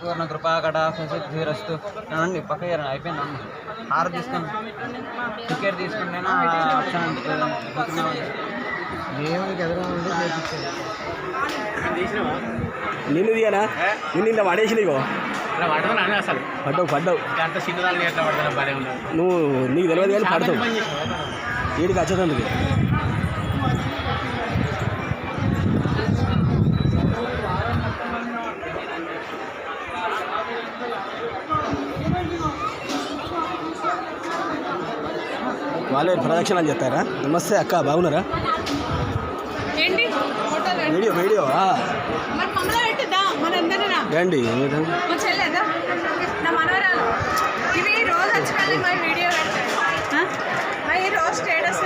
పూర్ణ కృపాకట సిద్ధిరస్తు రండి పక్క అయిపోయింది? అమ్మ హార తీసుకుని టికెట్ ఎదురు ఉండి చేపించేది నిన్ను తీయనా? నిన్ను ఇలా పడేసి నీకు పడతాను అని అసలు? పడ్డావు పడ్డావు. నువ్వు నీకు తెలియదు కానీ పడతావు. వీడికి వచ్చేదందుకు వాళ్ళే ప్రదక్షిణాలు చేస్తారా? నమస్తే అక్క బాగున్నారా? వీడియో వీడియో రండి రోజు స్టేటస్